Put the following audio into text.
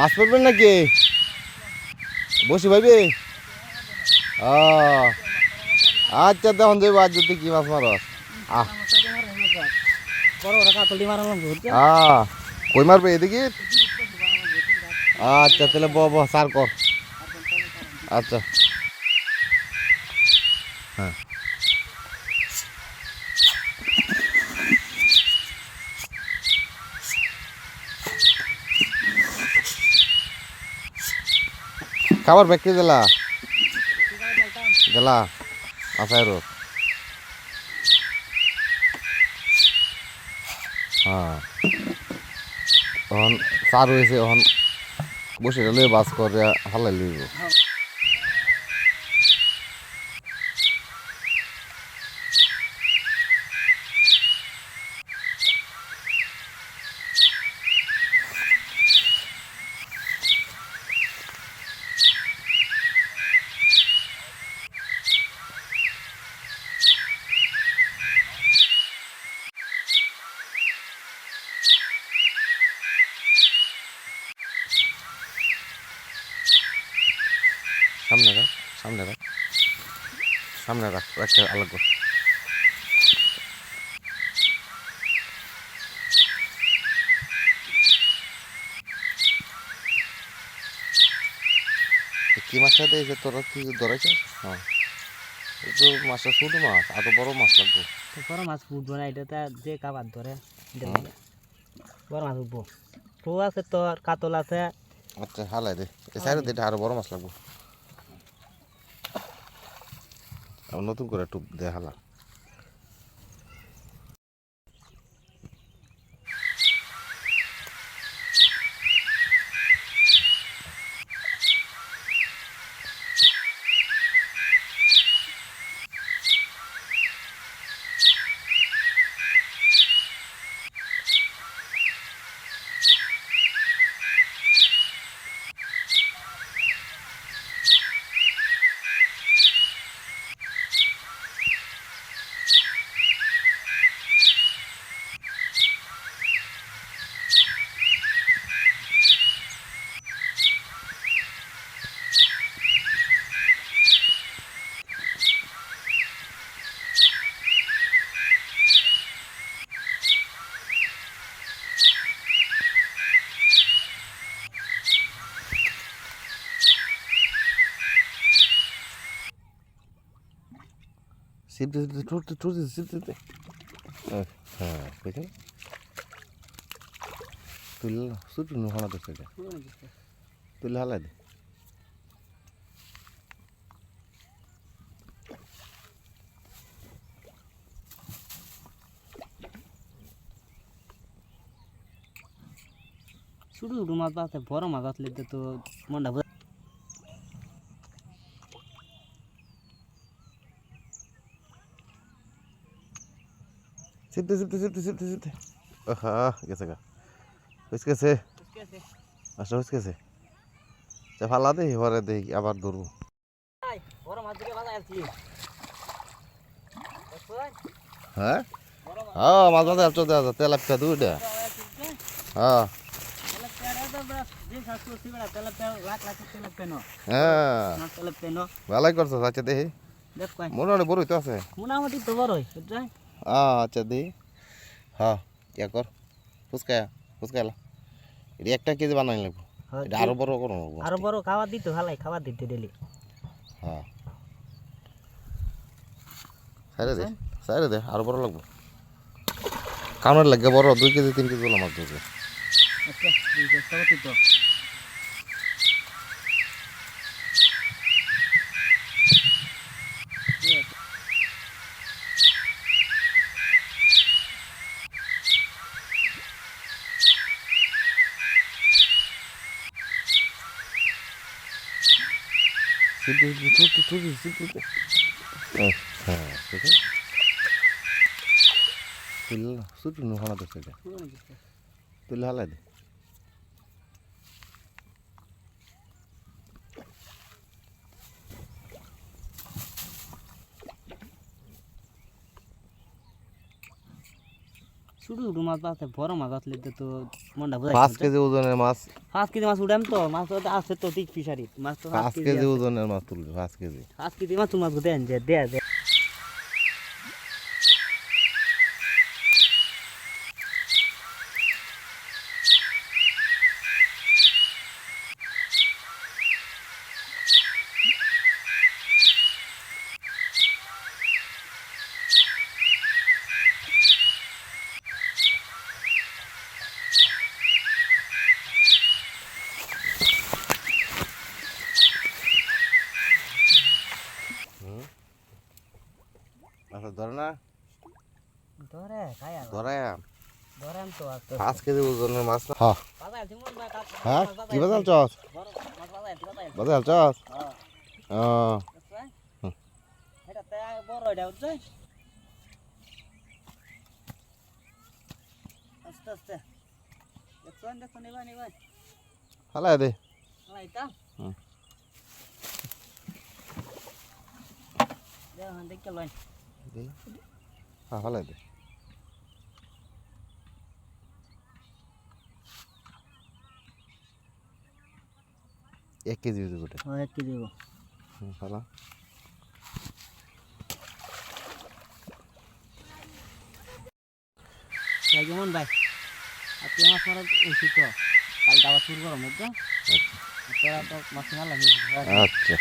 মাছ পড়বেন নাকি? বসে ভাইবে? আচ্ছা তখন যাইব আজ যদি কি মাছ মারস কই মারবে এদিকে? আচ্ছা তাহলে ব ব, সার কর। আচ্ছা। হ্যাঁ। খাবার ব্যাগটি দিলা দিলা আসাই রোগ হ্যাঁ। তখন চার হয়েছে তখন বসে বাস করে, হালাই লইব সামনে রাখ সামনে রাখ। সামনে রাখ রাখতে আলাদা। এ কি মাছটা দিয়েছে তোরা কি ধরেছিস? হ্যাঁ। এই তো মাছটা ছোট মাছ আরও বড় মাছ লাগবে। তো বড় মাছ ফুটবো না এটা যে কাবার ধরে এটা বড় মাছ উঠবো ফু আছে তোর কাতল আছে। আচ্ছা হালাই দে। এই সাইডে দিটা আরও বড় মাছ লাগবে আবার নতুন করে একটু দে সিপ দে দে টুট টুট দে সিপ দে দে হ্যাঁ বুঝলি তুই সুটু নো হানা দে সেটা তুই হালা দে ছোট ছোট মাছ আছে, বড় মাছ আসলে তো মনটা বুঝা- সিপ দে সিপ দে সিপ দে সিপ দে সিপ দে আহা গেছে গা হইস গেছে আচ্ছা হইস গেছে চা ফালা দে হরে দে আবার ধরবো এই, বড় মাছ দিকে বাজায় আছি হ্যাঁ বড় মাছ হ্যাঁ মাছ মাঝে চল দে তেল আপটা দুইটা বাজায় আছি যে, হ্যাঁ তেলে পেড়ে তো ব্রাস, যে শাক করছি বেড়া, তেলে পেড়ে, লাখ লাখ তেলে পেনো। হ্যাঁ না তেলে পেনো। ভালাই করছ আচ্ছা দেখি মোটামুটি বড়ই তো আছে মোটামুটি তো বড়ই? আচ্ছা দি। হ্যাঁ ইয়া কর। ফুচকা ফুচকা এলা। এটা একটা কেজি বানাই লাগবো। হ্যাঁ, এটা আরও বড় করো আরও বড় খাবার দিত ভালাই খাবার দিতে ডেলি। হ্যাঁ। সাইডে দে সাইডে দে আরও বড় লাগবো। কামড় লাগে বড় দুই কেজি তিন কেজি বলে মাছ ধরবে আচ্ছা দুই চেষ্টা করছি তো সিদ্ধ সিদ্ধ সিদ্ধ সিদ্ধ হ্যাঁ ঠিক আছে তুই সুটু নো হানা দে সেটা তুই হালাই দে ছোটো ছোটো মাছ আছে বড় মাছ আসলে তো মনটা বোঝাই পাঁচ কেজি ওজনের মাছ। পাঁচ কেজি মাছ উঠাম তো মাছ তো আছে তো ঠিক ফিশারি। মাছ তো পাঁচ কেজি ওজনের মাছ তুলবে পাঁচ কেজি। পাঁচ কেজি মাছ তোমার দেন যে দেয়া দে আচ্ছা ধরে না। ধরে খায়া ধরে ধরেন তো আছে পাঁচ কেজি ওজনের মাছ না? হ্যাঁ। বাজার তুমি বা হ্যাঁ? কি বাজাল চস? বড় মাছ বাজার বাজার চস? হ্যাঁ। এটা তে বড় এটা বুঝছেন আস্তে আস্তে। দেখছেন দেখছেন নিবা নিবা হালাই দে। হ্যাঁ এটা হুম। দেখুন দেখতে লয়। হ্যাঁ হালাই দে। এক কেজি হয়েছে গোটে। ও এক কেজি হালা কেমন ভাই? আজকে মাছ মারা উচিত কালকে আবার শুরু করো বুঝছ? তোরা তো মাছ মারলাম আচ্ছা।